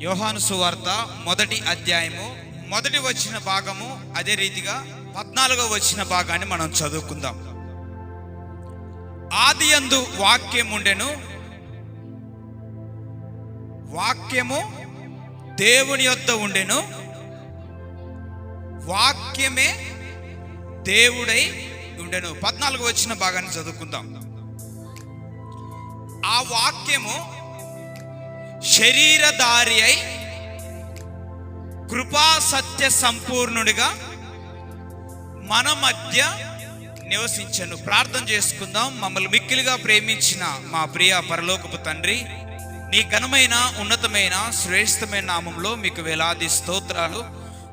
యోహాను సువార్త మొదటి అధ్యాయము మొదటి వచ్చిన భాగము అదే రీతిగా పద్నాలుగో వచ్చిన భాగాన్ని మనం చదువుకుందాం. ఆది అందు వాక్యం ఉండెను. వాక్యము దేవుని యొద్ద ఉండెను. వాక్యమే దేవుడై ఉండెను. పద్నాలుగు వచ్చిన భాగాన్ని చదువుకుందాం. ఆ వాక్యము శరీరధారి అయి కృపా సత్య సంపూర్ణుడిగా మన మధ్య నివసించను. ప్రార్థన చేసుకుందాం. మమ్మల్ని మిక్కిలిగా ప్రేమించిన మా ప్రియ పరలోకపు తండ్రి నీ ఘనమైన ఉన్నతమైన శ్రేష్టమైన నామంలో మీకు వేలాది స్తోత్రాలు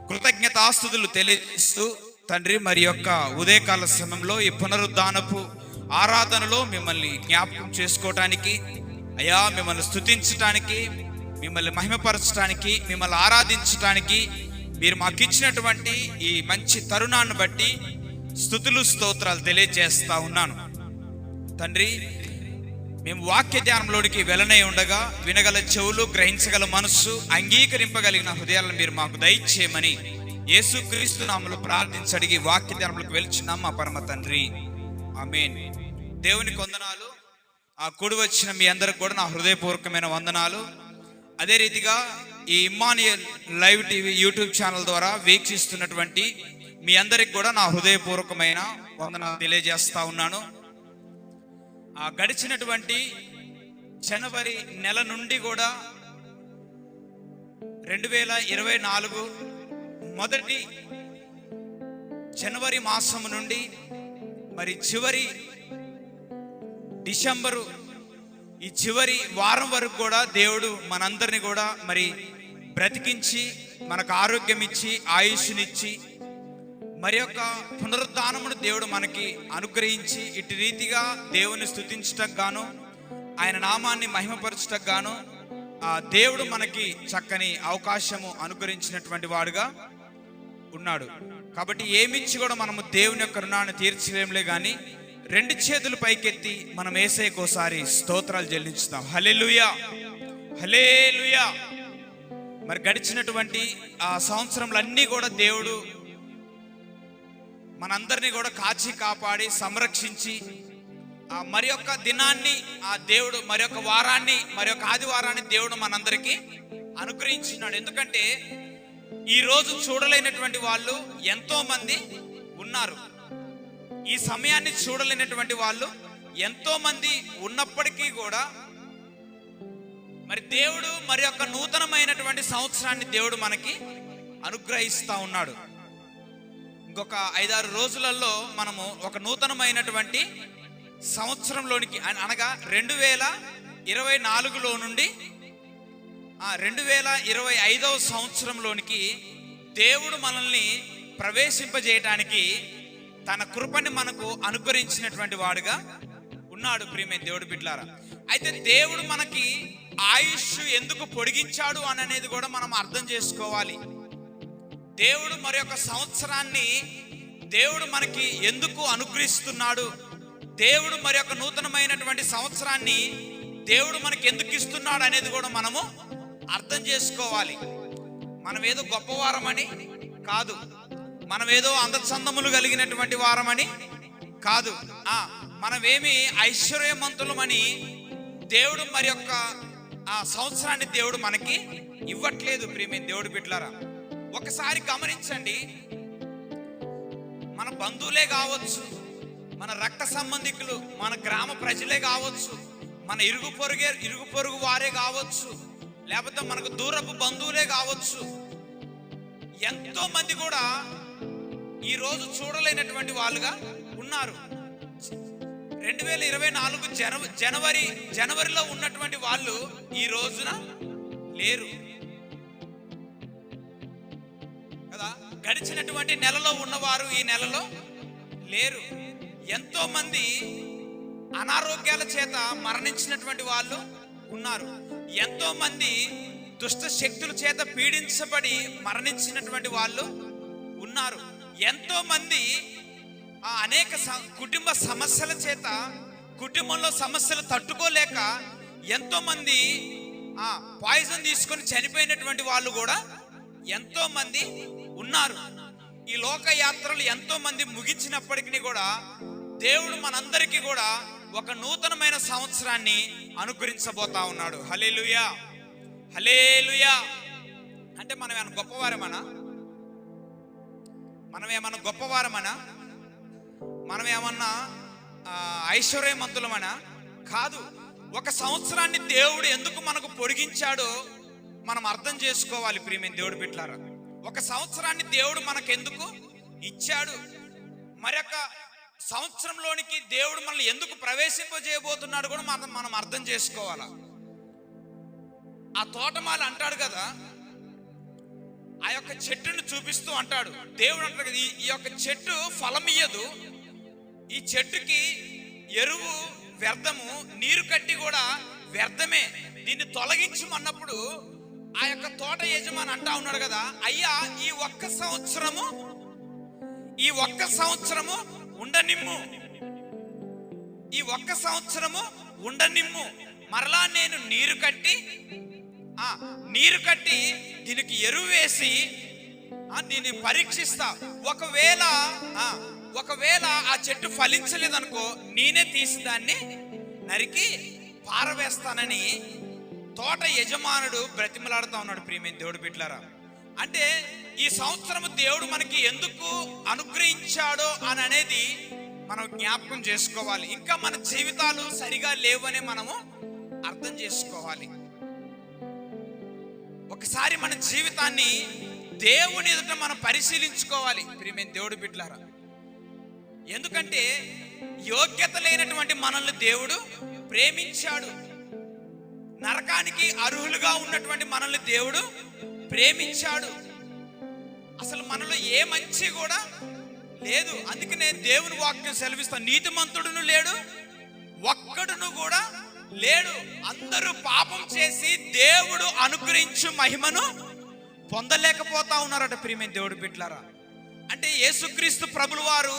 కృతజ్ఞతాస్తుతులు తెలియజేస్తూ తండ్రి మరి యొక్క ఉదయకాల సమయంలో ఈ పునరుద్ధానపు ఆరాధనలో మిమ్మల్ని జ్ఞాపకం చేసుకోవటానికి అయ్యా మిమ్మల్ని స్థుతించటానికి మిమ్మల్ని మహిమపరచడానికి మిమ్మల్ని ఆరాధించటానికి మీరు మాకు ఇచ్చినటువంటి ఈ మంచి తరుణాన్ని బట్టి స్థుతులు స్తోత్రాలు తెలియజేస్తా ఉన్నాను. తండ్రి మేము వాక్య ధ్యానంలోనికి వెళ్ళనే ఉండగా వినగల చెవులు గ్రహించగల మనస్సు అంగీకరింపగలిగిన హృదయాలను మీరు మాకు దయచేయమని యేసుక్రీస్తు నామలు ప్రార్థించడిగి వాక్య ధ్యానంలోకి వెళ్చున్నాం మా పరమ తండ్రి. ఆమెన్. దేవుని కొందనాలు. ఆ కూడి వచ్చిన మీ అందరికి కూడా నా హృదయపూర్వకమైన వందనాలు. అదే రీతిగా ఈ Emmanuel live TV YouTube channel ద్వారా వీక్షిస్తున్నటువంటి మీ అందరికి కూడా నా హృదయపూర్వకమైన వందనాలు తెలియజేస్తా ఉన్నాను. ఆ గడిచినటువంటి జనవరి నెల నుండి కూడా రెండు వేల ఇరవై నాలుగు మొదటి జనవరి మాసం నుండి మరి చివరి డిసెంబరు ఈ చివరి వారం వరకు కూడా దేవుడు మనందరిని కూడా మరి బ్రతికించి మనకు ఆరోగ్యం ఇచ్చి ఆయుష్నిచ్చి మరి యొక్క పునరుద్ధానమును దేవుడు మనకి అనుగ్రహించి ఇటు రీతిగా దేవుని స్థుతించటకు గాను ఆయన నామాన్ని మహిమపరచటకు గాను ఆ దేవుడు మనకి చక్కని అవకాశము అనుగ్రహించినటువంటి వాడుగా ఉన్నాడు. కాబట్టి ఏమిచ్చి కూడా మనము దేవుని యొక్క రుణాన్ని తీర్చలేములే కానీ రెండు చేతులు పైకెత్తి మనం ఏసైకోసారి స్తోత్రాలు చెల్లించుతాం హలెలుయా హలేలుయా మరి గడిచినటువంటి ఆ సంవత్సరంలో అన్నీ కూడా దేవుడు మనందరినీ కూడా కాచి కాపాడి సంరక్షించి ఆ మరి యొక్క దినాన్ని ఆ దేవుడు మరి యొక్క వారాన్ని మరి యొక్క ఆదివారాన్ని దేవుడు మనందరికీ అనుగ్రహించినాడు. ఎందుకంటే ఈ రోజు చూడలేనటువంటి వాళ్ళు ఎంతో మంది ఉన్నారు. ఈ సమయాన్ని చూడలేనటువంటి వాళ్ళు ఎంతో మంది ఉన్నప్పటికీ కూడా మరి దేవుడు మరి యొక్క నూతనమైనటువంటి సంవత్సరాన్ని దేవుడు మనకి అనుగ్రహిస్తా ఉన్నాడు. ఇంకొక ఐదారు రోజులలో మనము ఒక నూతనమైనటువంటి సంవత్సరంలోనికి అనగా రెండు వేల ఇరవై నాలుగులో నుండి రెండు వేల ఇరవై ఐదవ సంవత్సరంలోనికి దేవుడు మనల్ని ప్రవేశింపజేయటానికి తన కృపని మనకు అనుగ్రహించినటువంటి వాడుగా ఉన్నాడు ప్రియమే దేవుడు బిడ్లారా అయితే దేవుడు మనకి ఆయుష్ ఎందుకు పొడిగించాడు అని అనేది కూడా మనం అర్థం చేసుకోవాలి. దేవుడు మరి ఒక సంవత్సరాన్ని దేవుడు మనకి ఎందుకు అనుగ్రహిస్తున్నాడు? దేవుడు మరి యొక్క నూతనమైనటువంటి సంవత్సరాన్ని దేవుడు మనకి ఎందుకు ఇస్తున్నాడు అనేది కూడా మనము అర్థం చేసుకోవాలి. మనం ఏదో గొప్పవారమని కాదు. మనం ఏదో అందచందములు కలిగినటువంటి వారమని కాదు. ఆ మనమేమి ఐశ్వర్యవంతులమని దేవుడు మరి యొక్క ఆ సంవత్సరాన్ని దేవుడు మనకి ఇవ్వట్లేదు ప్రేమి దేవుడు బిడ్లారా ఒకసారి గమనించండి. మన బంధువులే కావచ్చు మన రక్త సంబంధికులు మన గ్రామ ప్రజలే కావచ్చు మన ఇరుగు పొరుగే ఇరుగు పొరుగు వారే కావచ్చు లేకపోతే మనకు దూరపు బంధువులే కావచ్చు ఎంతో మంది కూడా ఈ రోజు చూడలేనటువంటి వాళ్ళుగా ఉన్నారు. రెండు వేల ఇరవై నాలుగు జనవ జనవరి జనవరిలో ఉన్నటువంటి వాళ్ళు ఈ రోజున లేరు. కదా? గడిచినటువంటి నెలలో ఉన్నవారు ఈ నెలలో లేరు. ఎంతో మంది అనారోగ్యాల చేత మరణించినటువంటి వాళ్ళు ఉన్నారు. ఎంతో మంది దుష్ట శక్తుల చేత పీడించబడి మరణించినటువంటి వాళ్ళు ఉన్నారు. ఎంతో మంది ఆ అనేక స- కుటుంబ సమస్యల చేత కుటుంబంలో సమస్యలు తట్టుకోలేక ఎంతో మంది ఆ పాయిజన్ తీసుకొని చనిపోయినటువంటి వాళ్ళు కూడా ఎంతో మంది ఉన్నారు. ఈ లోక యాత్రలు ఎంతో మంది ముగించినప్పటికీ కూడా దేవుడు మనందరికీ కూడా ఒక నూతనమైన సంవత్సరాన్ని అనుగ్రహించబోతా ఉన్నాడు. హలేలుయా హలేలుయా అంటే మనం ఏమైనా గొప్పవారమనా? మనం ఏమన్నా గొప్పవారమనా? మనం ఏమన్నా ఆ, ఐశ్వర్యవంతులమనా? కాదు ఒక సంవత్సరాన్ని దేవుడు ఎందుకు మనకు పొడిగించాడో మనం అర్థం చేసుకోవాలి ప్రియమైన దేవుడు బిడ్డలారా. ఒక సంవత్సరాన్ని దేవుడు మనకెందుకు ఇచ్చాడు? మరొక సంవత్సరంలోనికి దేవుడు మనల్ని ఎందుకు ప్రవేశింపజేయబోతున్నాడు కూడా మనం మనం అర్థం చేసుకోవాలా? ఆ తోటమాల అంటాడు కదా ఆ యొక్క చెట్టును చూపిస్తూ అంటాడు. దేవుడు అంటాడు కదా "ఈ- ఈ యొక్క చెట్టు ఫలం ఇయ్యదు. ఈ చెట్టుకి ఎరువు వ్యర్థము నీరు కట్టి కూడా వ్యర్థమే. దీన్ని తొలగించమన్నప్పుడు ఆ యొక్క తోట యజమాని అంటా ఉన్నాడు కదా అయ్యా ఈ ఒక్క సంవత్సరము ఈ ఒక్క సంవత్సరము ఉండనిమ్ము. ఈ ఒక్క సంవత్సరము ఉండనిమ్ము. మరలా నేను నీరు కట్టి ఆ నీరు కట్టి దీనికి ఎరువు వేసి దీన్ని పరీక్షిస్తా. ఒకవేళ ఒకవేళ ఆ చెట్టు ఫలించలేదనుకో నేనే తీసి దాన్ని నరికి పారవేస్తానని తోట యజమానుడు బ్రతిమలాడుతా ఉన్నాడు ప్రియమైన దేవుడు బిడ్లారా అంటే ఈ సంవత్సరం దేవుడు మనకి ఎందుకు అనుగ్రహించాడో అని అనేది మనం జ్ఞాపకం చేసుకోవాలి. ఇంకా మన జీవితాలు సరిగా లేవని మనము అర్థం చేసుకోవాలి. ఒకసారి మన జీవితాన్ని దేవుని ఎదుట మనం పరిశీలించుకోవాలి. ప్రియమైన దేవుడు బిడ్డలారా ఎందుకంటే యోగ్యత లేనటువంటి మనల్ని దేవుడు ప్రేమించాడు. నరకానికి అర్హులుగా ఉన్నటువంటి మనల్ని దేవుడు ప్రేమించాడు. అసలు మనలో ఏ మంచి కూడా లేదు. అందుకనే దేవుని వాక్యం సెలవిస్తాను నీతిమంతుడును లేడు ఒక్కడును కూడా లేడు. అందరూ పాపం చేసి దేవుడు అనుగ్రహించు మహిమను పొందలేకపోతా ఉన్నారట ప్రియమైన దేవుడు బిడ్లారా అంటే యేసుక్రీస్తు ప్రభులు వారు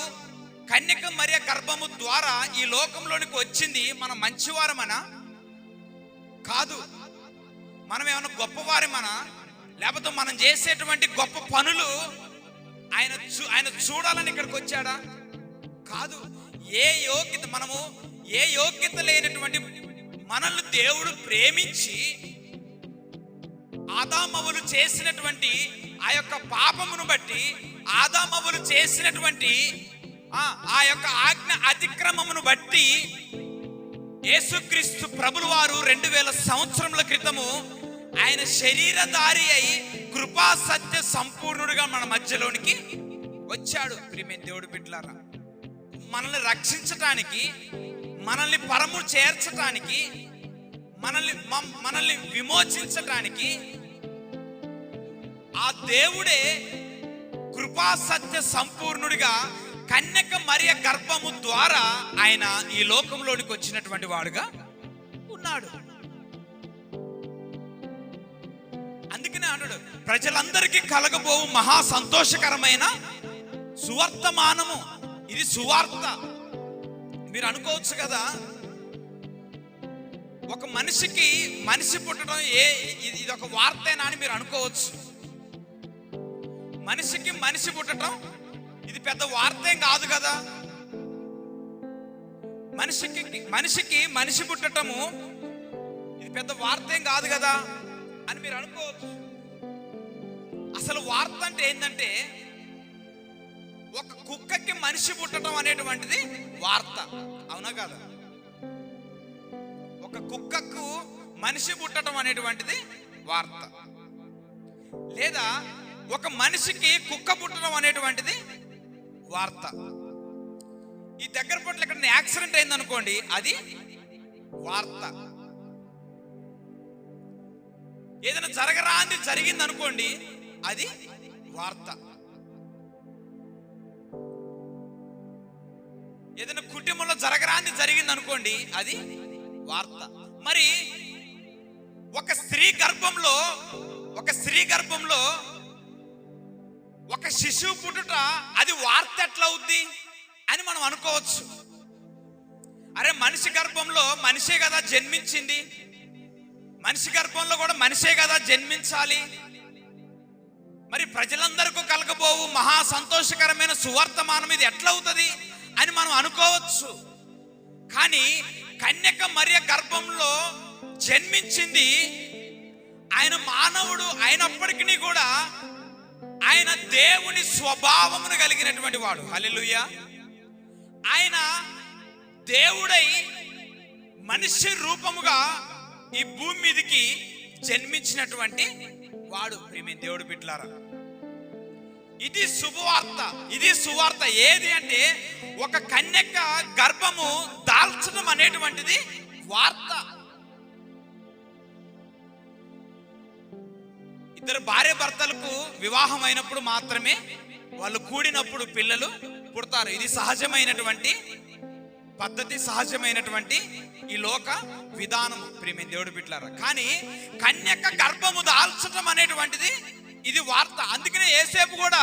కన్యక మరియ గర్భము ద్వారా ఈ లోకంలోనికి వచ్చింది మన మంచివారమనా? కాదు. మనం ఏమైనా గొప్పవారమనా? లేకపోతే మనం చేసేటువంటి గొప్ప పనులు ఆయన చూ ఆయన చూడాలని ఇక్కడికి వచ్చాడా? కాదు. ఏ యోగ్యత మనము ఏ యోగ్యత లేనటువంటి మనల్ని దేవుడు ప్రేమించి ఆదామవులు చేసినటువంటి ఆ యొక్క పాపమును బట్టి ఆదామవులు చేసినటువంటి ఆ యొక్క ఆజ్ఞ అతిక్రమమును బట్టి యేసుక్రీస్తు ప్రభులు వారు రెండు వేల సంవత్సరముల క్రితము ఆయన శరీరధారి అయి కృపా సత్య సంపూర్ణుడిగా మన మధ్యలోనికి వచ్చాడు. ప్రియమైన దేవుడు బిడ్లారా మనల్ని రక్షించటానికి మనల్ని పరము చేర్చటానికి మనల్ని మనల్ని విమోచించటానికి ఆ దేవుడే కృపా సత్య సంపూర్ణుడిగా కన్యక మరియ గర్భము ద్వారా ఆయన ఈ లోకంలోనికి వచ్చినటువంటి వాడుగా ఉన్నాడు. అందుకనే అన్నాడు ప్రజలందరికీ కలగబోవు మహా సంతోషకరమైన సువర్తమానము. ఇది సువార్త. మీరు అనుకోవచ్చు కదా ఒక మనిషికి మనిషి పుట్టడం ఏ ఇది ఒక వార్తేనా అని మీరు అనుకోవచ్చు. మనిషికి మనిషి పుట్టడం ఇది పెద్ద వార్తేం కాదు కదా. మనిషికి మనిషికి మనిషి పుట్టటము ఇది పెద్ద వార్తేం కాదు కదా అని మీరు అనుకోవచ్చు. అసలు వార్త అంటే ఏంటంటే ఒక కుక్కకి మనిషి పుట్టడం అనేటువంటిది వార్త. అవునా కదా? ఒక కుక్కకు మనిషి పుట్టడం అనేటువంటిది వార్త. లేదా ఒక మనిషికి కుక్క పుట్టడం అనేటువంటిది వార్త. ఈ దగ్గర పట్ల ఇక్కడ యాక్సిడెంట్ అయింది అనుకోండి అది వార్త. ఏదైనా జరగరాంది జరిగింది అనుకోండి అది వార్త. ఏదైనా కుటుంబంలో జరగరాంది జరిగింది అనుకోండి అది వార్త. మరి ఒక స్త్రీ గర్భంలో ఒక స్త్రీ గర్భంలో ఒక శిశువు పుట్టుట అది వార్త ఎట్లా అవుద్ది అని మనం అనుకోవచ్చు. అరే మనిషి గర్భంలో మనిషే కదా జన్మించింది. మనిషి గర్భంలో కూడా మనిషే కదా జన్మించాలి. మరి ప్రజలందరికీ కలగబోవు మహా సంతోషకరమైన సువర్తమానం ఇది ఎట్లా అవుతుంది అని మనం అనుకోవచ్చు. కానీ కన్యక మరియ గర్భంలో జన్మించింది ఆయన మానవుడు అయినప్పటికీ కూడా ఆయన దేవుని స్వభావమును కలిగినటువంటి వాడు. హలెలుయ ఆయన దేవుడై మనిషి రూపముగా ఈ భూమి మీదకి జన్మించినటువంటి వాడు. ప్రేమి దేవుడు బిడ్లారా ఇది శుభవార్త. ఇది సువార్త ఏది అంటే ఒక కన్యక గర్భము దాల్చడం అనేటువంటిది వార్త. ఇద్దరు భార్య భర్తలకు వివాహం అయినప్పుడు మాత్రమే వాళ్ళు కూడినప్పుడు పిల్లలు పుడతారు. ఇది సహజమైనటువంటి పద్ధతి సహజమైనటువంటి ఈ లోక విధానము. ప్రేమి దేవుడు బిడ్డలారా కానీ కన్యక గర్భము దాల్చడం అనేటువంటిది ఇది వార్త. అందుకనే ఏసేపు కూడా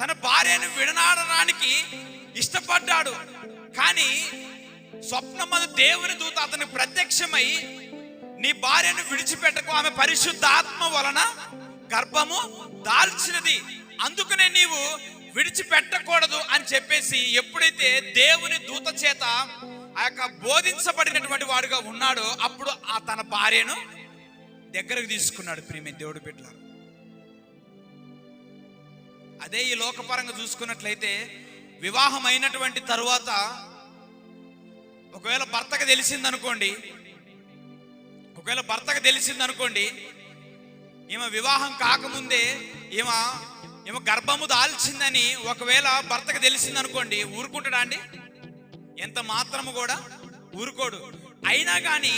తన భార్యను విడనాడడానికి ఇష్టపడ్డాడు. కానీ స్వప్నమందు దేవుని దూత అతనికి ప్రత్యక్షమై నీ భార్యను విడిచిపెట్టకు ఆమె పరిశుద్ధాత్మ వలన గర్భము దాల్చినది. అందుకనే నీవు విడిచిపెట్టకూడదు అని చెప్పేసి ఎప్పుడైతే దేవుని దూత చేత ఆ యొక్క బోధించబడినటువంటి వాడుగా ఉన్నాడో అప్పుడు ఆ తన భార్యను దగ్గరకు తీసుకున్నాడు ప్రియమే దేవుడు బిడ్డ అదే ఈ లోకపరంగా చూసుకున్నట్లయితే వివాహం అయినటువంటి తరువాత ఒకవేళ భర్తకు తెలిసిందనుకోండి ఒకవేళ భర్తకు తెలిసిందనుకోండి ఈమె వివాహం కాకముందే ఈమె ఈమె గర్భము దాల్చిందని ఒకవేళ భర్తకు తెలిసిందనుకోండి ఊరుకుంటాడా అండి? ఎంత మాత్రము కూడా ఊరుకోడు. అయినా కానీ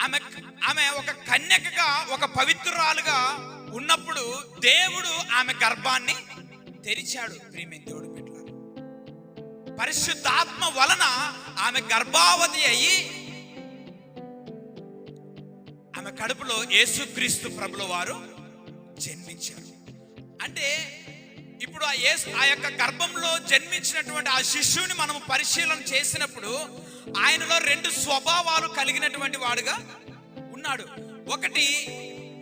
ఆమె ఆమె ఒక కన్యకగా ఒక పవిత్రురాలుగా ఉన్నప్పుడు దేవుడు ఆమె గర్భాన్ని తెరిచాడు ప్రియమైన దేవుడు పెట్టారు పరిశుద్ధాత్మ వలన ఆమె గర్భావతి అయ్యి మన కడుపులో యేసుక్రీస్తు ప్రభుల వారు జన్మించారు. అంటే ఇప్పుడు ఆ యేసు ఆ యొక్క గర్భంలో జన్మించినటువంటి ఆ శిష్యుని మనం పరిశీలన చేసినప్పుడు ఆయనలో రెండు స్వభావాలు కలిగినటువంటి వాడుగా ఉన్నాడు. ఒకటి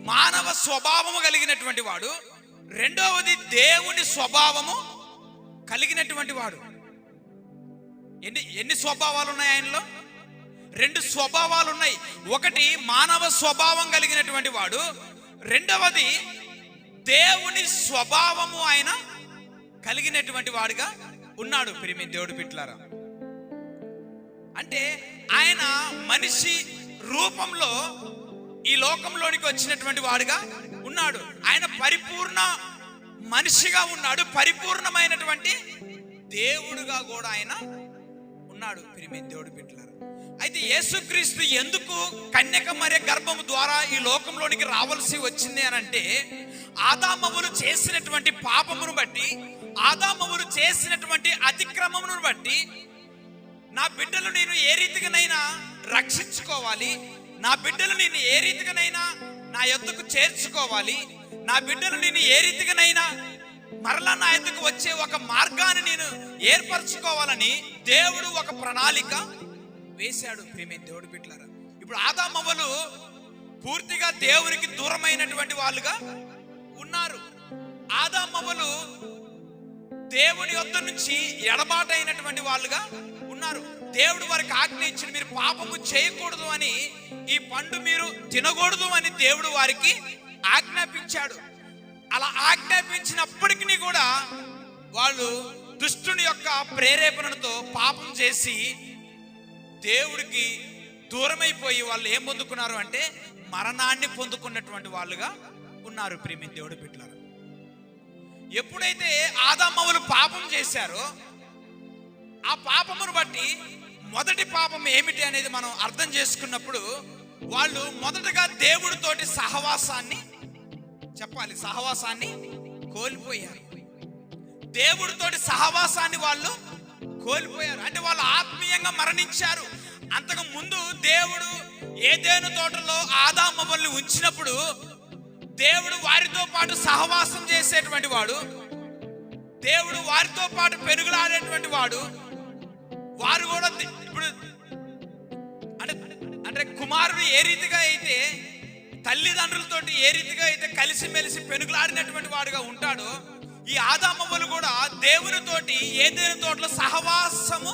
మానవ స్వభావము కలిగినటువంటి వాడు రెండవది దేవుని స్వభావము కలిగినటువంటి వాడు. ఎన్ని ఎన్ని స్వభావాలు ఉన్నాయి ఆయనలో? రెండు స్వభావాలు ఉన్నాయి ఒకటి మానవ స్వభావం కలిగినటువంటి వాడు రెండవది దేవుని స్వభావము ఆయన కలిగినటువంటి వాడుగా ఉన్నాడు ప్రేమి దేవుడు పిట్లారా అంటే ఆయన మనిషి రూపంలో ఈ లోకంలోనికి వచ్చినటువంటి వాడుగా ఉన్నాడు. ఆయన పరిపూర్ణ మనిషిగా ఉన్నాడు పరిపూర్ణమైనటువంటి దేవుడుగా కూడా ఆయన ఉన్నాడు పిరిమి దేవుడు పిట్లారా అయితే యేసుక్రీస్తు ఎందుకు కన్యక మరే గర్భము ద్వారా ఈ లోకంలోనికి రావాల్సి వచ్చింది అని అంటే ఆదామములు చేసినటువంటి పాపమును బట్టి ఆదామములు చేసినటువంటి అతిక్రమమును బట్టి నా బిడ్డలు నేను ఏ రీతిగానైనా రక్షించుకోవాలి నా బిడ్డలు నేను ఏ రీతిగానైనా నా ఎద్దుకు చేర్చుకోవాలి నా బిడ్డలు నేను ఏ రీతిగానైనా మరలా నా ఎద్దుకు వచ్చే ఒక మార్గాన్ని నేను ఏర్పరచుకోవాలని దేవుడు ఒక ప్రణాళిక వేశాడు ప్రేమే దేవుడు బిడ్డలారా. ఇప్పుడు ఆదామవ్వలు పూర్తిగా దేవునికి దూరమైనటువంటి వాళ్ళుగా ఉన్నారు. ఆదామవ్వలు దేవుని యొద్ద నుంచి ఎడబాటైనటువంటి వాళ్ళుగా ఉన్నారు. దేవుడు వారికి ఆజ్ఞ ఇచ్చిన మీరు పాపము చేయకూడదు అని ఈ పండు మీరు తినకూడదు అని దేవుడు వారికి ఆజ్ఞాపించాడు. అలా ఆజ్ఞాపించినప్పటికీ కూడా వాళ్ళు దుష్టుని యొక్క ప్రేరేపణతో పాపం చేసి దేవుడికి దూరమైపోయి వాళ్ళు ఏం పొందుకున్నారు అంటే మరణాన్ని పొందుకున్నటువంటి వాళ్ళుగా ఉన్నారు ప్రేమి దేవుడు బిడ్డలారు. ఎప్పుడైతే ఆదమ్మవులు పాపం చేశారో ఆ పాపమును బట్టి మొదటి పాపం ఏమిటి అనేది మనం అర్థం చేసుకున్నప్పుడు వాళ్ళు మొదటగా దేవుడితోటి సహవాసాన్ని చెప్పాలి సహవాసాన్ని కోల్పోయారు. దేవుడితోటి సహవాసాన్ని వాళ్ళు కోల్పోయారు. అంటే వాళ్ళు ఆత్మీయంగా మరణించారు. అంతకు ముందు దేవుడు ఏదేను తోటలో ఆదామవ్వల్ని ఉంచినప్పుడు దేవుడు వారితో పాటు సహవాసం చేసేటువంటి వాడు దేవుడు వారితో పాటు పెరుగులాడేటువంటి వాడు వారు కూడా ఇప్పుడు అంటే అంటే అంటే కుమారుడు ఏ రీతిగా అయితే తల్లిదండ్రులతోటి ఏ రీతిగా అయితే కలిసిమెలిసి పెనుగులాడినటువంటి వాడుగా ఉంటాడో ఈ ఆదామవ్వలు కూడా దేవునితోటి ఏదైనా తోటలో సహవాసము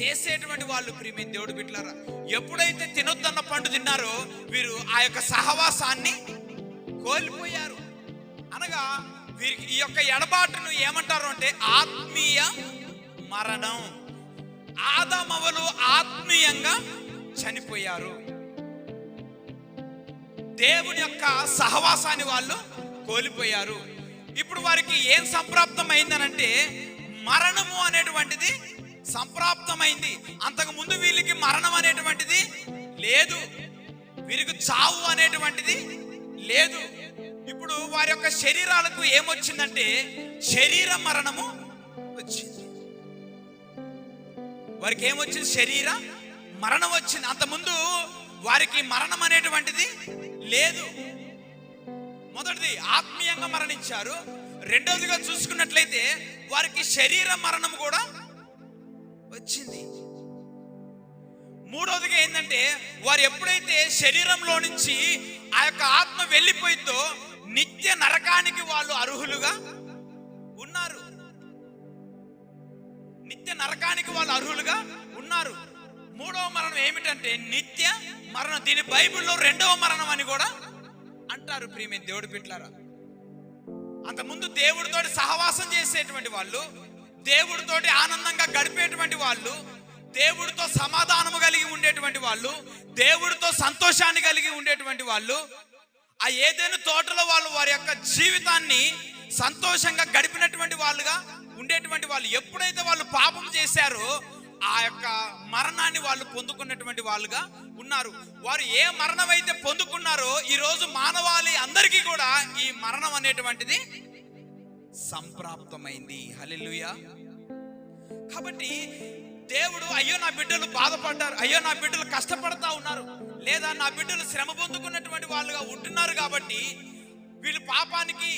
చేసేటువంటి వాళ్ళు ప్రియమైన దేవుడు బిడ్డలారా. ఎప్పుడైతే తినొద్దన్న పండు తిన్నారో వీరు ఆ యొక్క సహవాసాన్ని కోల్పోయారు. అనగా వీరికి ఈ యొక్క ఎడబాటును ఏమంటారు అంటే ఆత్మీయ మరణం. ఆదామవలు ఆత్మీయంగా చనిపోయారు. దేవుని యొక్క సహవాసాన్ని వాళ్ళు కోల్పోయారు. ఇప్పుడు వారికి ఏం సంప్రాప్తమైందనంటే మరణము అనేటువంటిది సంప్రాప్తమైంది. అంతకు ముందు వీళ్ళకి మరణం అనేటువంటిది లేదు. వీరికి చావు అనేటువంటిది లేదు. ఇప్పుడు వారి యొక్క శరీరాలకు ఏమొచ్చిందంటే శరీర మరణము వచ్చింది. వారికి ఏమొచ్చింది? శరీర మరణం వచ్చింది. అంతకుముందు వారికి మరణం అనేటువంటిది లేదు. మొదటిది ఆత్మీయంగా మరణించారు. రెండవదిగా చూసుకున్నట్లయితే వారికి శరీర మరణం కూడా వచ్చింది. మూడవదిగా ఏంటంటే వారు ఎప్పుడైతే శరీరంలో నుంచి ఆ యొక్క ఆత్మ వెళ్ళిపోయిందో నిత్య నరకానికి వాళ్ళు అర్హులుగా ఉన్నారు. నిత్య నరకానికి వాళ్ళు అర్హులుగా ఉన్నారు. మూడవ మరణం ఏమిటంటే నిత్య మరణం. దీని బైబిల్లో రెండవ మరణం అని కూడా అంటారు ప్రియమే దేవుడు బిడ్డలారా? అంతకుముందు దేవుడితోటి సహవాసం చేసేటువంటి వాళ్ళు దేవుడితోటి ఆనందంగా గడిపేటువంటి వాళ్ళు దేవుడితో సమాధానము కలిగి ఉండేటువంటి వాళ్ళు దేవుడితో సంతోషాన్ని కలిగి ఉండేటువంటి వాళ్ళు ఆ ఏదైనా తోటలో వాళ్ళు వారి యొక్క జీవితాన్ని సంతోషంగా గడిపినటువంటి వాళ్ళుగా ఉండేటువంటి వాళ్ళు ఎప్పుడైతే వాళ్ళు పాపం చేశారో ఆ యొక్క మరణాన్ని వాళ్ళు పొందుకున్నటువంటి వాళ్ళుగా ఉన్నారు. వారు ఏ మరణం అయితే పొందుకున్నారో ఈ రోజు మానవాళి అందరికీ కూడా ఈ మరణం అనేటువంటిది సంప్రాప్తమైంది. హలెలుయ కాబట్టి దేవుడు అయ్యో నా బిడ్డలు బాధపడ్డారు అయ్యో నా బిడ్డలు కష్టపడతా ఉన్నారు లేదా నా బిడ్డలు శ్రమ పొందుకున్నటువంటి వాళ్ళుగా ఉంటున్నారు కాబట్టి వీళ్ళు పాపానికి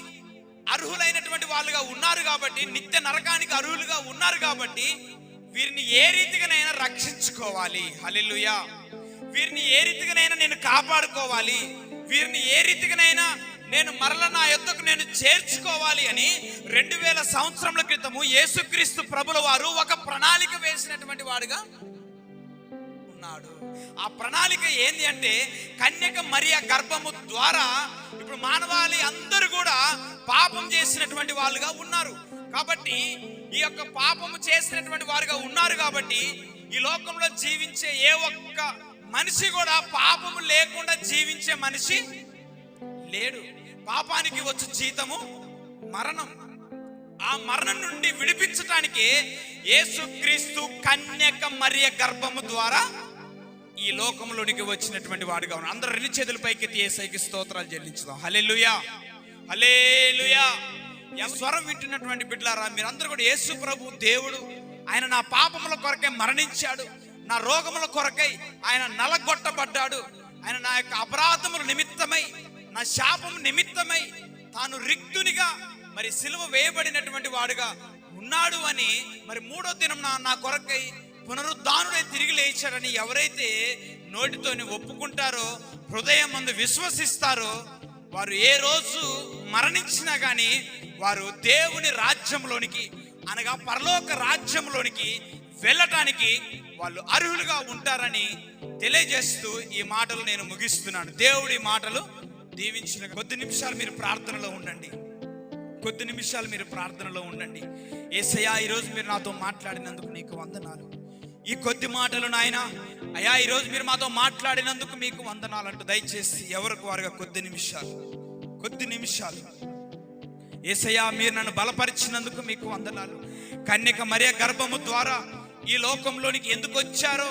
అర్హులైనటువంటి వాళ్ళుగా ఉన్నారు కాబట్టి నిత్య నరకానికి అర్హులుగా ఉన్నారు కాబట్టి వీరిని ఏ రీతిగానైనా రక్షించుకోవాలి. హలెలుయా వీరిని ఏ రీతిగానైనా నేను కాపాడుకోవాలి. వీరిని ఏ రీతిగానైనా నేను మరల నా యొద్దకు నేను చేర్చుకోవాలి అని రెండు వేల సంవత్సరముల క్రితము యేసుక్రీస్తు ప్రభుల వారు ఒక ప్రణాళిక వేసినటువంటి వాడుగా ఆ ప్రణాళిక ఏంది అంటే కన్యక మరియ గర్భము ద్వారా ఇప్పుడు మానవాళి అందరూ కూడా పాపం చేసినటువంటి వాళ్ళుగా ఉన్నారు. కాబట్టి ఈ యొక్క పాపము చేసినటువంటి వారుగా ఉన్నారు కాబట్టి ఈ లోకంలో జీవించే ఏ ఒక్క మనిషి కూడా పాపము లేకుండా జీవించే మనిషి లేడు. పాపానికి వచ్చు జీతము మరణం. ఆ మరణం నుండి విడిపించటానికి యేసుక్రీస్తు కన్యక మరియ గర్భము ద్వారా ఈ లోకంలోనికి వచ్చినటువంటి వాడుగా ఉన్నాం అందరూ రెండు చేతుల పైకి ఏసైకి స్తోత్రాలు చెల్లించుదాం. హల్లెలూయా. హలేలుయా ఈ స్వరం వింటున్నటువంటి బిడ్డలారా మీరందరూ కూడా యేసు ప్రభు దేవుడు. ఆయన నా పాపముల కొరకై మరణించాడు. నా రోగముల కొరకై ఆయన నలగొట్టబడ్డాడు. ఆయన నా యొక్క అపరాధముల నిమిత్తమై నా శాపము నిమిత్తమై తాను రిక్తునిగా మరి సిలువ వేయబడినటువంటి వాడుగా ఉన్నాడు అని మరి మూడో దినం నా కొరకై పునరుద్ధానుడై తిరిగి లేచాడని ఎవరైతే నోటితోని ఒప్పుకుంటారో హృదయం మందు విశ్వసిస్తారో వారు ఏ రోజు మరణించినా కానీ వారు దేవుని రాజ్యంలోనికి అనగా పరలోక రాజ్యంలోనికి వెళ్ళటానికి వాళ్ళు అర్హులుగా ఉంటారని తెలియజేస్తూ ఈ మాటలు నేను ముగిస్తున్నాను. దేవుడి మాటలు దీవించిన కొద్ది నిమిషాలు మీరు ప్రార్థనలో ఉండండి. కొద్ది నిమిషాలు మీరు ప్రార్థనలో ఉండండి. ఏసయ్యా ఈరోజు మీరు నాతో మాట్లాడినందుకు నీకు వందనాలు. ఈ కొద్ది మాటలు నాయన. అయ్యా ఈరోజు మీరు మాతో మాట్లాడినందుకు మీకు వందనాలంటూ దయచేసి ఎవరికి వారుగా కొద్ది నిమిషాలు కొద్ది నిమిషాలు. ఏసయ్యా మీరు నన్ను బలపరిచినందుకు మీకు వందనాలు. కన్యక మరియ గర్భము ద్వారా ఈ లోకంలోనికి ఎందుకు వచ్చారో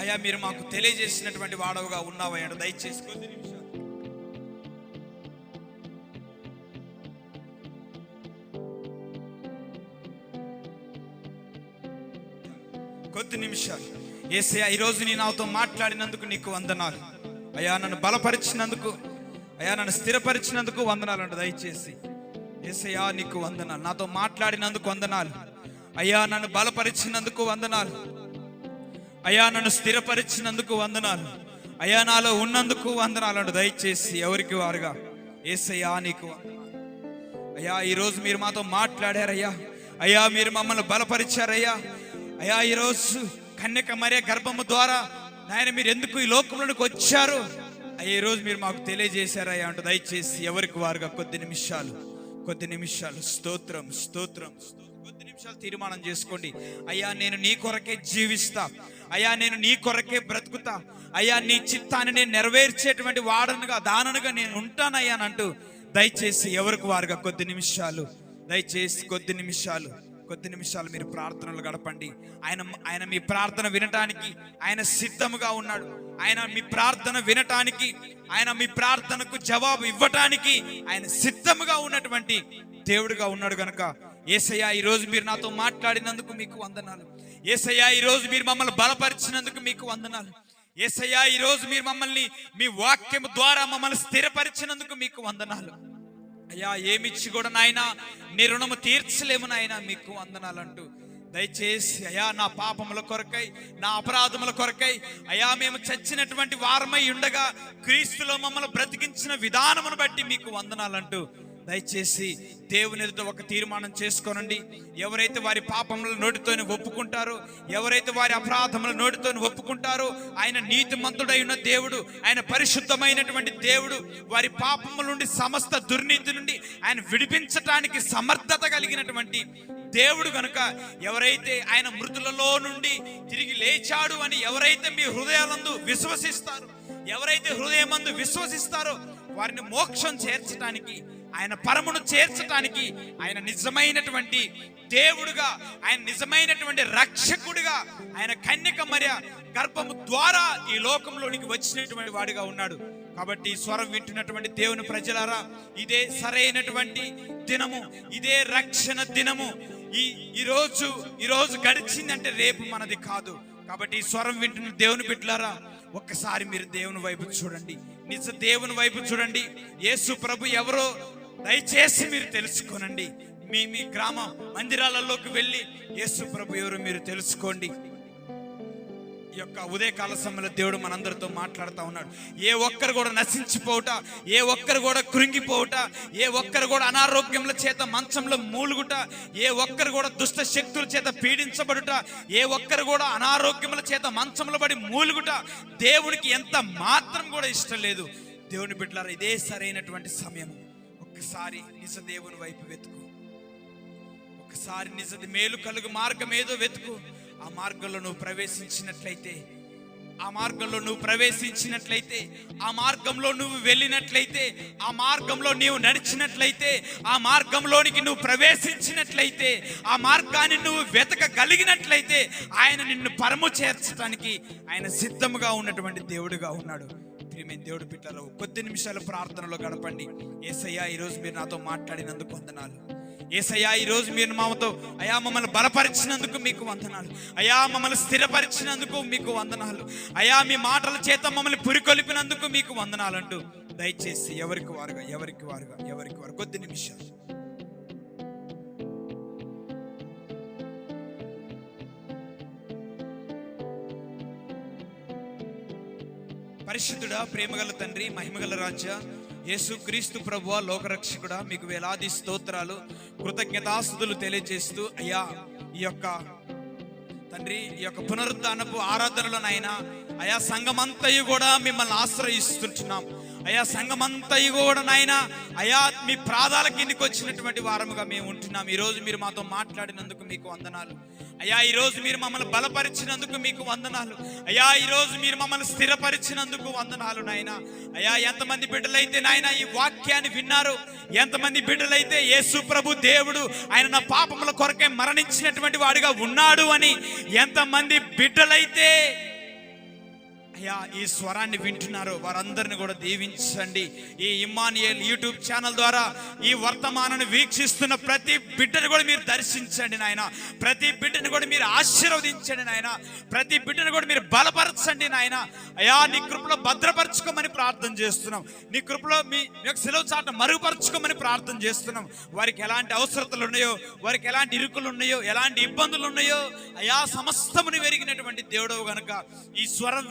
అయ్యా మీరు మాకు తెలియజేసినటువంటి వాడవుగా ఉన్నావయ్యాడు దయచేసి కొద్ది నిమిషాలు. కొద్ది నిమిషాలు. ఏసయ్యా ఈరోజు నీ నాతో మాట్లాడినందుకు నీకు వందనాలు. అయ్యా నన్ను బలపరిచినందుకు అయ్యా నన్ను స్థిరపరిచినందుకు వందనాలు అంట దయచేసి. ఏసయ్యా నీకు వందనాలు. నాతో మాట్లాడినందుకు వందనాలు. అయ్యా నన్ను బలపరిచినందుకు వందనాలు. అయా నన్ను స్థిరపరిచినందుకు వందనాలు. అయా నాలో ఉన్నందుకు వందనాలు అంట దయచేసి ఎవరికి వారుగా. ఏసయ్యా నీకు అయ్యా ఈరోజు మీరు మాతో మాట్లాడారయ్యా. అయ్యా మీరు మమ్మల్ని బలపరిచారయ్యా. అయ్యా ఈరోజు కన్యక మరే గర్భము ద్వారా నాయన మీరు ఎందుకు ఈ లోకంలోనికి వచ్చారు? అయ్యే రోజు మీరు మాకు తెలియజేశారయ్యా అంటూ దయచేసి ఎవరికి వారుగా కొద్ది నిమిషాలు కొద్ది నిమిషాలు స్తోత్రం స్తోత్రం కొద్ది నిమిషాలు తీర్మానం చేసుకోండి. అయ్యా నేను నీ కొరకే జీవిస్తా. అయ్యా నేను నీ కొరకే బ్రతుకుతా. అయ్యా నీ చిత్తాన్ని నేను నెరవేర్చేటువంటి వాడనుగా దాననుగా నేను ఉంటానయ్యానంటూ దయచేసి ఎవరికి వారుగా కొద్ది నిమిషాలు దయచేసి కొద్ది నిమిషాలు కొద్ది నిమిషాలు మీరు ప్రార్థనలు గడపండి. ఆయన ఆయన మీ ప్రార్థన వినటానికి ఆయన సిద్ధముగా ఉన్నాడు. ఆయన మీ ప్రార్థన వినటానికి ఆయన మీ ప్రార్థనకు జవాబు ఇవ్వటానికి ఆయన సిద్ధముగా ఉన్నటువంటి దేవుడుగా ఉన్నాడు గనక. ఏసయ్యా ఈ రోజు మీరు నాతో మాట్లాడినందుకు మీకు వందనాలు. ఏసయ్యా ఈ రోజు మీరు మమ్మల్ని బలపరిచినందుకు మీకు వందనాలు. ఏసయ్యా ఈ రోజు మీరు మమ్మల్ని మీ వాక్యం ద్వారా మమ్మల్ని స్థిరపరిచినందుకు మీకు వందనాలు. అయ్యా ఏమిచ్చి కూడా నాయన నీ రుణము తీర్చలేము నాయన మీకు వందనాలంటూ. దయచేసి అయ్యా నా పాపముల కొరకై నా అపరాధముల కొరకై అయ్యా మేము చచ్చినటువంటి వారమై ఉండగా క్రీస్తులో మమ్మల్ని బ్రతికించిన విధానమును బట్టి మీకు వందనాలంటూ. దయచేసి దేవుని ఎదుట ఒక తీర్మానం చేసుకోనండి. ఎవరైతే వారి పాపముల నోటితోని ఒప్పుకుంటారో ఎవరైతే వారి అపరాధముల నోటితోని ఒప్పుకుంటారో ఆయన నీతిమంతుడై ఉన్న దేవుడు ఆయన పరిశుద్ధమైనటువంటి దేవుడు వారి పాపముల నుండి సమస్త దుర్నీతి నుండి ఆయన విడిపించటానికి సమర్థత కలిగినటువంటి దేవుడు కనుక ఎవరైతే ఆయన మృతులలో నుండి తిరిగి లేచాడు అని ఎవరైతే మీ హృదయాలందు విశ్వసిస్తారు ఎవరైతే హృదయమందు విశ్వసిస్తారో వారిని మోక్షం చేర్చడానికి ఆయన పరమును చేర్చటానికి ఆయన నిజమైనటువంటి దేవుడుగా ఆయన నిజమైనటువంటి రక్షకుడిగా ఆయన కన్యక మర్య గర్భము ద్వారా ఈ లోకంలోనికి వచ్చినటువంటి వాడిగా ఉన్నాడు. కాబట్టి స్వరం వింటున్నటువంటి దేవుని ప్రజలారా ఇదే సరైనటువంటి దినము ఇదే రక్షణ దినము. ఈ ఈరోజు ఈరోజు గడిచిందంటే రేపు మనది కాదు. కాబట్టి ఈ స్వరం వింటున్న దేవుని బిడ్డలారా ఒక్కసారి మీరు దేవుని వైపు చూడండి. నిజ దేవుని వైపు చూడండి. యేసు ప్రభు ఎవరో దయచేసి మీరు తెలుసుకోనండి. మీ మీ గ్రామ మందిరాలలోకి వెళ్ళి యేసు ప్రభు ఎవరు మీరు తెలుసుకోండి. ఈ యొక్క ఉదయకాల సమయంలో దేవుడు మనందరితో మాట్లాడుతూ ఉన్నాడు. ఏ ఒక్కరు కూడా నశించిపోవుట ఏ ఒక్కరు కూడా కృంగిపోవుట ఏ ఒక్కరు కూడా అనారోగ్యముల చేత మంచంలో మూలుగుట ఏ ఒక్కరు కూడా దుష్ట శక్తుల చేత పీడించబడుట ఏ ఒక్కరు కూడా అనారోగ్యముల చేత మంచంలో పడి మూలుగుట దేవునికి ఎంత మాత్రం కూడా ఇష్టం లేదు. దేవుని బిడ్డలారా ఇదే సరైనటువంటి సమయం ఒక్కసారి నిజ దేవుని వైపు వెతుకు. ఒకసారి నిజది మేలు కలుగు మార్గం ఏదో వెతుకు. ఆ మార్గంలో నువ్వు ప్రవేశించినట్లయితే ఆ మార్గంలో నువ్వు ప్రవేశించినట్లయితే ఆ మార్గంలో నువ్వు వెళ్ళినట్లయితే ఆ మార్గంలో నీవు నడిచినట్లయితే ఆ మార్గంలోనికి నువ్వు ప్రవేశించినట్లయితే ఆ మార్గాన్ని నువ్వు వెతకగలిగినట్లయితే ఆయన నిన్ను పరము చేర్చడానికి ఆయన సిద్ధముగా ఉన్నటువంటి దేవుడుగా ఉన్నాడు. ప్రియమైన దేవుడు బిడ్డలు కొద్ది నిమిషాలు ప్రార్థనలో గడపండి. ఏసయ్యా ఈరోజు మీరు నాతో మాట్లాడినందుకు వందనాలు. ఏసయ్యా ఈరోజు మీరు మామతో అయా మమ్మల్ని బలపరిచినందుకు మీకు వందనాలు. అయా మమ్మల్ని స్థిరపరిచినందుకు మీకు వందనాలు. అయా మీ మాటల చేత మమ్మల్ని పురికొలిపినందుకు మీకు వందనాలు అంటూ దయచేసి ఎవరికి వారుగా ఎవరికి వారుగా ఎవరికి వారు కొద్ది నిమిషాలు. పరిశుద్ధుడా ప్రేమగల తండ్రి మహిమగల రాజ్య యేసు క్రీస్తు ప్రభువ లోకరక్షకుడా మీకు వేలాది స్తోత్రాలు కృతజ్ఞతాస్తుతులు తెలియజేస్తూ అయ్యా ఈ యొక్క తండ్రి ఈ యొక్క పునరుద్ధానపు ఆరాధనలోనైనా అయా సంఘమంతయు కూడా మిమ్మల్ని ఆశ్రయిస్తుంటున్నాం. అయా సంఘమంతయు కూడా నాయన అయా మీ ప్రాధాల కిందికి వచ్చినటువంటి వారముగా మేము ఉంటున్నాం. ఈరోజు మీరు మాతో మాట్లాడినందుకు మీకు వందనాలు. అయ్యా ఈరోజు మీరు మమ్మల్ని బలపరిచినందుకు మీకు వందనాలు. అయ్యా ఈరోజు మీరు మమ్మల్ని స్థిరపరిచినందుకు వందనాలు నాయన. అయ్యా ఎంతమంది బిడ్డలైతే నాయన ఈ వాక్యాన్ని విన్నారు ఎంతమంది బిడ్డలైతే యేసు ప్రభు దేవుడు ఆయన నా పాపముల కొరకే మరణించినటువంటి వాడిగా ఉన్నాడు అని ఎంతమంది బిడ్డలైతే అయ్యా ఈ స్వరాన్ని వింటున్నారు. వారందరిని కూడా దీవించండి. ఈ ఇమ్మానియల్ యూట్యూబ్ ఛానల్ ద్వారా ఈ వర్తమానాన్ని వీక్షిస్తున్న ప్రతి బిడ్డను కూడా మీరు దర్శించండి నాయన. ప్రతి బిడ్డను కూడా మీరు ఆశీర్వదించండి నాయన. ప్రతి బిడ్డను కూడా మీరు బలపరచండి నాయన. అయ్యా నీ కృపలో భద్రపరచుకోమని ప్రార్థన చేస్తున్నాం. నీ కృపలో మీ యొక్క సెలవు చాట మరుగుపరచుకోమని ప్రార్థన చేస్తున్నాం. వారికి ఎలాంటి అవసరతలు ఉన్నాయో వారికి ఎలాంటి ఇరుకులు ఉన్నాయో ఎలాంటి ఇబ్బందులు ఉన్నాయో అయా సమస్తముని వెరిగినటువంటి దేవుడవు గనుక ఈ స్వరం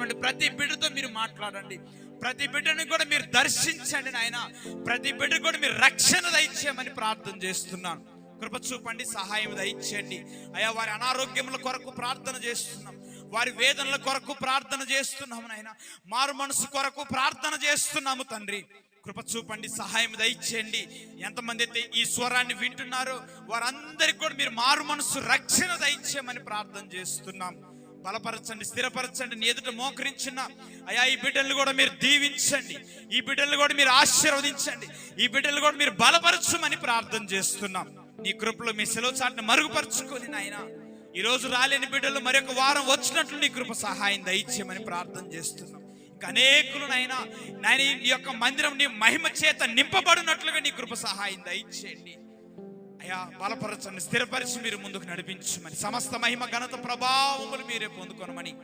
ఉన్నటువంటి ప్రతి బిడ్డతో మీరు మాట్లాడండి. ప్రతి బిడ్డని కూడా మీరు దర్శించండి నాయన. ప్రతి బిడ్డ కూడా మీరు రక్షణ దయచేయమని ప్రార్థన చేస్తున్నాను. కృప చూపండి సహాయం దయచేయండి. అయ్యా వారి అనారోగ్యముల కొరకు ప్రార్థన చేస్తున్నాం. వారి వేదనల కొరకు ప్రార్థన చేస్తున్నాము నాయన. మారు మనసు కొరకు ప్రార్థన చేస్తున్నాము తండ్రి. కృప చూపండి సహాయం దయచేయండి. ఎంతమంది అయితే ఈ స్వరాన్ని వింటున్నారో వారందరికి కూడా మీరు మారు మనసు రక్షణ దయచేయమని ప్రార్థన చేస్తున్నాం. బలపరచండి స్థిరపరచండి. నీ ఎదుట మోకరించిన అయా ఈ బిడ్డలు కూడా మీరు దీవించండి. ఈ బిడ్డలు కూడా మీరు ఆశీర్వదించండి. ఈ బిడ్డలు కూడా మీరు బలపరచమని ప్రార్థన చేస్తున్నాం. నీ కృపలో మీ సెలవు చాటును మరుగుపరుచుకొని నాయన. ఈ రోజు రాలేని బిడ్డలు మరొక వారం వచ్చినట్లు నీ కృప సహాయం దయచేయమని ప్రార్థన చేస్తున్నాం. అనేకులు నాయన నాయన ఈ యొక్క మందిరం నీ మహిమ చేత నింపబడినట్లుగా నీ కృప సహాయం దయచేయండి. అయా బలపరచండి స్థిరపరిచి మీరు ముందుకు నడిపించమని. సమస్త మహిమ ఘనత ప్రభావములు మీరే పొందుకొనమని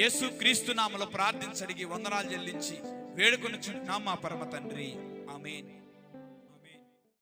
యేసు క్రీస్తు నామలో ప్రార్థించడిగి వందనాలు చెల్లించి వేడుకొని చుంటున్నాం మా పరమ తండ్రి. ఆమేన్.